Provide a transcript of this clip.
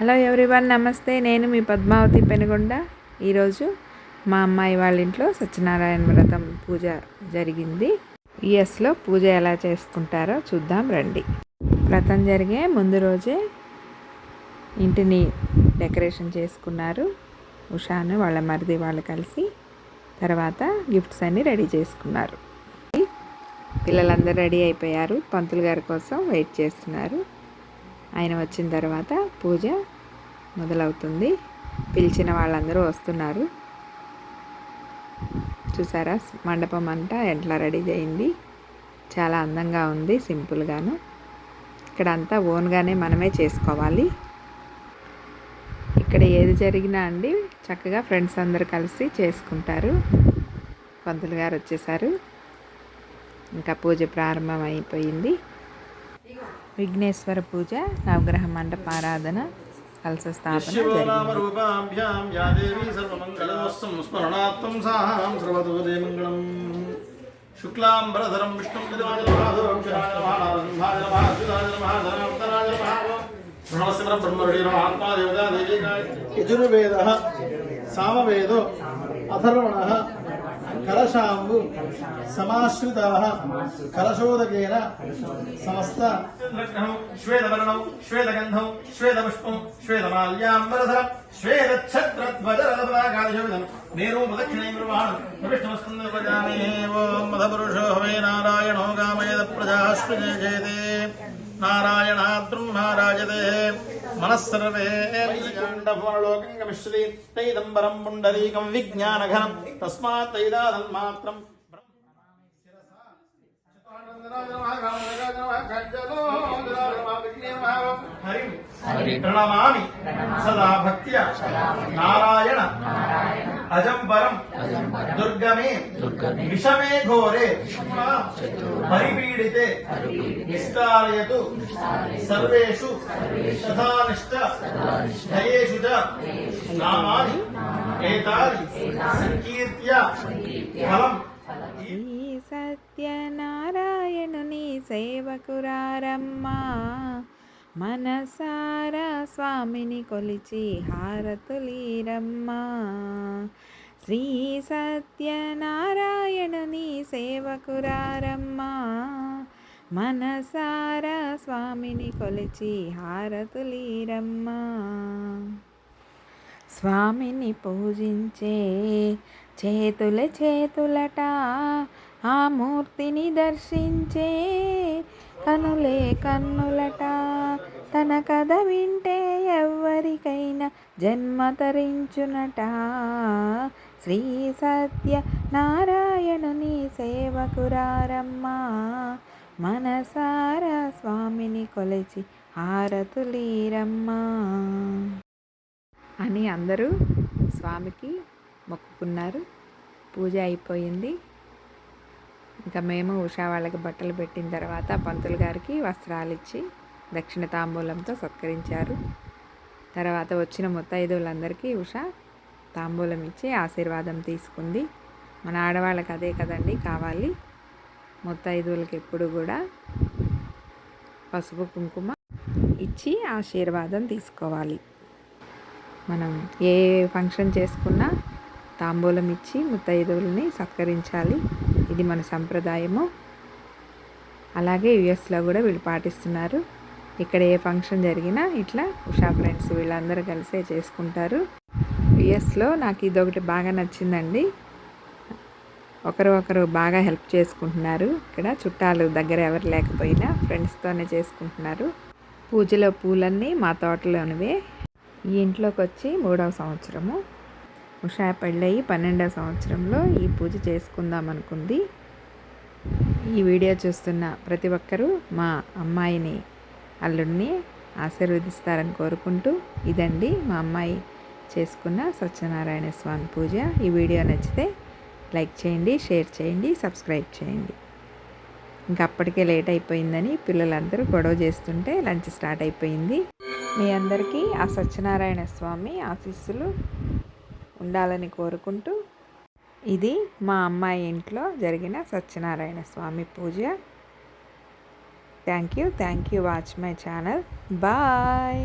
Hello everyone నమస్తే. నేను మీ పద్మావతి పెనుగొండ. ఈరోజు మా అమ్మాయి వాళ్ళ ఇంట్లో సత్యనారాయణ వ్రతం పూజ జరిగింది. యుఎస్లో పూజ ఎలా చేసుకుంటారో చూద్దాం రండి. వ్రతం జరిగే ముందు రోజే ఇంటిని డెకరేషన్ చేసుకున్నారు. ఉషాను వాళ్ళ మరిది వాళ్ళు కలిసి తర్వాత గిఫ్ట్స్ అన్నీ రెడీ చేసుకున్నారు. పిల్లలందరూ రెడీ అయిపోయారు. పంతులు గారి కోసం వెయిట్ చేస్తున్నారు. ఆయన వచ్చిన తర్వాత పూజ మొదలవుతుంది. పిలిచిన వాళ్ళందరూ వస్తున్నారు. చూసారా? మండపం అంతా ఎట్లా రెడీ అయింది? చాలా అందంగా ఉంది సింపుల్గాను ఇక్కడ అంతా ఓన్గానే మనమే చేసుకోవాలి. ఇక్కడ ఏది జరిగినా అండి చక్కగా ఫ్రెండ్స్ అందరు కలిసి చేసుకుంటారు. పంతులు గారు వచ్చేసారు. ఇంకా పూజ ప్రారంభం అయిపోయింది. విఘ్నేశ్వర పూజ నవగ్రహ మండప ఆరాధన కలస స్థాపన శుక్లాంబరధరం విష్ణు యజుర్వేద సామవేదో అథర్వణ కలశాంబు సమాశ్రిత. కలశోదకేన సమస్త. శ్వేతవర్ణం శ్వేతగంధం శ్వేతపుష్పం శ్వేతమాల్యాంబరధరం శ్వేతఛత్రధ్వజరథపదాకాశోవిధం మేరు ప్రదక్షిణై ఓం మధపురుషో హవే నారాయణో గామేద ప్రజాశ్వజే జయతే నారాయణాత్ മനസ്സർവേണ്ടോകം ഗമിഷ്ടൈതംബരം പുണ്ടരീകം വിജ്ഞാനഘനം തസ്മാത് മാത്രം ప్రణమామి సదా భక్త్యా. నారాయణ. అజంబరం. దుర్గమే. విషమే ఘోరే. పరిపీడితే. నిష్కారయతు. సర్వేషు. తథానిష్ట. ధయేషు చ. నామాని. ఏతాని. సంకీర్త్య. ఫలం. సత్యనారాయణుని సేవకురారమ్మా. మనసారా స్వామిని కొలిచి హారతులీరమ్మా. శ్రీ సత్యనారాయణుని సేవకురారమ్మా. మనసారా స్వామిని కొలిచి హారతులీరమ్మా. స్వామిని పూజించే చేతుల చేతులట ఆ మూర్తిని దర్శించే కనులే కన్నులట. తన కథ వింటే ఎవరికైనా జన్మ తరించునట. శ్రీ సత్య నారాయణుని సేవకురారమ్మా. మనసారా స్వామిని కొలిచి హారతులీరమ్మా. అని అందరూ స్వామికి మొక్కుకున్నారు. పూజ అయిపోయింది. ఇంకా మేము ఉషా వాళ్ళకి బట్టలు పెట్టిన తర్వాత పంతులు గారికి వస్త్రాలు ఇచ్చి దక్షిణ తాంబూలంతో సత్కరించారు. తర్వాత వచ్చిన ముత్తైదువులందరికీ ఉష తాంబూలం ఇచ్చి ఆశీర్వాదం తీసుకుంది. మన ఆడవాళ్ళకి అదే కదండి కావాలి. ముత్తైదువులకి ఎప్పుడు కూడా పసుపు కుంకుమ ఇచ్చి ఆశీర్వాదం తీసుకోవాలి. మనం ఏ ఫంక్షన్ చేసుకున్నా తాంబూలం ఇచ్చి ముత్తైదువుల్ని సత్కరించాలి. ఇది మన సంప్రదాయము. అలాగే యుఎస్లో కూడా వీళ్ళు పాటిస్తున్నారు. ఇక్కడ ఏ ఫంక్షన్ జరిగినా ఇట్లా ఉషా ఫ్రెండ్స్ వీళ్ళందరూ కలిసే చేసుకుంటారు. యుఎస్లో నాకు ఇదొకటి బాగా నచ్చిందండి. ఒకరు ఒకరు బాగా హెల్ప్ చేసుకుంటున్నారు. ఇక్కడ చుట్టాలు దగ్గర ఎవరు లేకపోయినా ఫ్రెండ్స్తోనే చేసుకుంటున్నారు. పూజలో పూలన్నీ మా తోటలోనివే. ఈ ఇంట్లోకి వచ్చి మూడవ సంవత్సరము. ఉషా పెళ్ళయి పన్నెండవ సంవత్సరంలో ఈ పూజ చేసుకుందాం అనుకుంది ఈ వీడియో చూస్తున్న ప్రతి ఒక్కరూ మా అమ్మాయిని అల్లుడిని ఆశీర్వదిస్తారని కోరుకుంటూ ఇదండి మా అమ్మాయి చేసుకున్న సత్యనారాయణ స్వామి పూజ. ఈ వీడియో నచ్చితే లైక్ చేయండి షేర్ చేయండి సబ్స్క్రైబ్ చేయండి. ఇంకా అప్పటికే లేట్ అయిపోయిందని పిల్లలందరూ గొడవ చేస్తుంటే లంచ్ స్టార్ట్ అయిపోయింది. మీ అందరికీ ఆ సత్యనారాయణ స్వామి ఆశీస్సులు. ఉండాలని కోరుకుంటూ ఇది మా అమ్మాయి ఇంట్లో జరిగిన సత్యనారాయణ స్వామి పూజ. Thank you thank you watch my channel bye